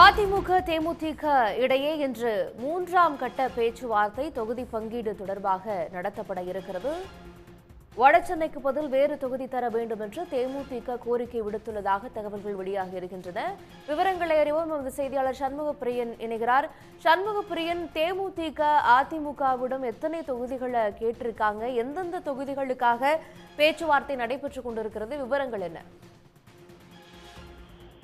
அதிமுக தேமுதிக இடையே இன்று மூன்றாம் கட்ட பேச்சுவார்த்தை தொகுதி பங்கீடு தொடர்பாக நடத்தப்பட இருக்கிறது. வடசென்னைக்கு பதில் வேறு தொகுதி தர வேண்டும் என்று தேமுதிக கோரிக்கை விடுத்துள்ளதாக தகவல்கள் வெளியாகி இருக்கின்றன. விவரங்களை அறிவோம். நமது செய்தியாளர் சண்முக பிரியன் இணைகிறார். சண்முக பிரியன் தேமுதிக அதிமுகவிடம் எத்தனை தொகுதிகளை கேட்டிருக்காங்க? எந்தெந்த தொகுதிகளுக்காக பேச்சுவார்த்தை நடைபெற்றுக் கொண்டிருக்கிறது? விவரங்கள் என்ன?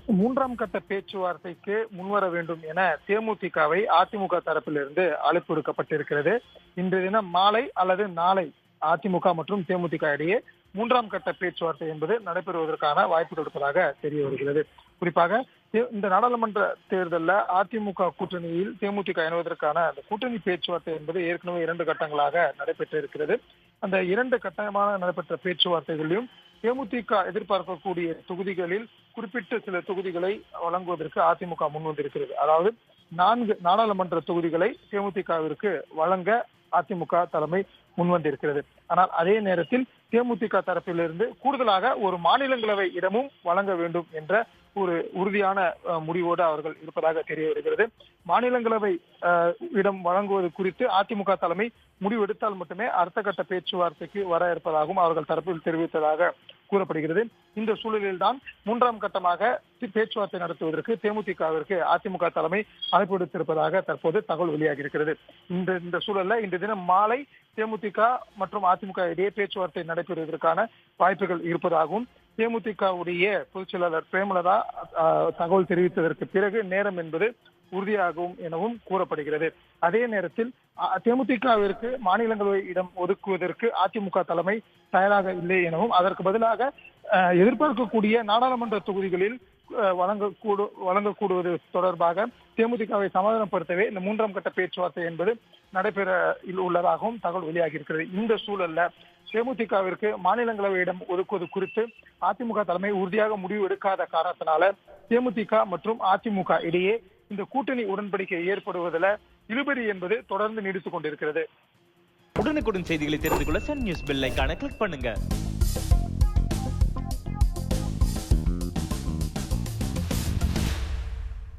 மூன்றாம் கட்ட பேச்சுவார்த்தைக்கு முன்வர வேண்டும் என தேமுதிகவை அதிமுக தரப்பிலிருந்து அழைப்பு விடுக்கப்பட்டிருக்கிறது. இன்றைய தினம் மாலை அல்லது நாளை அதிமுக மற்றும் தேமுதிக இடையே மூன்றாம் கட்ட பேச்சுவார்த்தை என்பது நடைபெறுவதற்கான வாய்ப்புகள் இருப்பதாக தெரிய வருகிறது. குறிப்பாக தே- இந்த நாடாளுமன்ற தேர்தலில் அதிமுக கூட்டணியில் தேமுதிக இணைவதற்கான அந்த கூட்டணி பேச்சுவார்த்தை என்பது ஏற்கனவே இரண்டு கட்டங்களாக நடைபெற்று இருக்கிறது அந்த இரண்டு கட்டமாக நடைபெற்ற பேச்சுவார்த்தைகளிலும் தேமுதிக எதிர்பார்க்கக்கூடிய தொகுதிகளில் குறிப்பிட்ட சில தொகுதிகளை வழங்குவதற்கு அதிமுக முன்வந்திருக்கிறது அதாவது நான்கு நாடாளுமன்ற தொகுதிகளை தேமுதிகவிற்கு வழங்க அதிமுக தலைமை முன்வந்திருக்கிறது ஆனால் அதே நேரத்தில் தேமுதிக தரப்பிலிருந்து கூடுதலாக ஒரு மாநிலங்களவை இடமும் வழங்க வேண்டும் என்ற ஒரு உறுதியான முடிவோடு அவர்கள் இருப்பதாக தெரிய வருகிறது. மாநிலங்களவை இடம் வழங்குவது குறித்து அதிமுக தலைமை முடிவெடுத்தால் மட்டுமே அடுத்த கட்ட பேச்சுவார்த்தைக்கு வர இருப்பதாகவும் அவர்கள் தரப்பில் தெரிவித்ததாக கூறப்படுகிறது. இந்த சூழலில்தான் மூன்றாம் கட்டமாக பேச்சுவார்த்தை நடத்துவதற்கு தேமுதிகவிற்கு அதிமுக தலைமை அழைப்பு விடுத்திருப்பதாக தற்போது தகவல் வெளியாகி இருக்கிறது இந்த இந்த சூழல்ல இன்று தினம் மாலை தேமுதிக மற்றும் அதிமுக இடையே பேச்சுவார்த்தை நடைபெறுவதற்கான வாய்ப்புகள் இருப்பதாகவும் தேமுதிகவுடைய பொதுச் செயலாளர் பிரேமலதா தகவல் தெரிவித்ததற்கு பிறகு நேரம் என்பது உறுதியாகும் எனவும் கூறப்படுகிறது. அதே நேரத்தில் தேமுதிகவிற்கு மாநிலங்களவை இடம் ஒதுக்குவதற்கு அதிமுக தலைமை தயாராக இல்லை எனவும் அதற்கு பதிலாக எதிர்பார்க்கக்கூடிய நாடாளுமன்ற தொகுதிகளில் வழங்கக்கூடு வழங்கக்கூடுவது தொடர்பாக தேமுதிகவை சமாதானப்படுத்தவே இந்த மூன்றாம் கட்ட பேச்சுவார்த்தை என்பது நடைபெற இல் உள்ளதாகவும் தகவல் வெளியாகி இருக்கிறது இந்த சூழல்ல தேமுதிகவிற்கு மாநிலங்களவை இடம் ஒதுக்குவது குறித்து அதிமுக தலைமை உறுதியாக முடிவு எடுக்காத காரணத்தினால தேமுதிக மற்றும் அதிமுக இடையே இந்த கூட்டணி உடன்படிக்கை ஏற்படுவதில் இழுபறி என்பது தொடர்ந்து நீடித்துக் கொண்டிருக்கிறது. உடனுக்குடன் செய்திகளை தெரிந்து கொள்ள சன் நியூஸ் பெல் ஐக்கான கிளிக் பண்ணுங்க.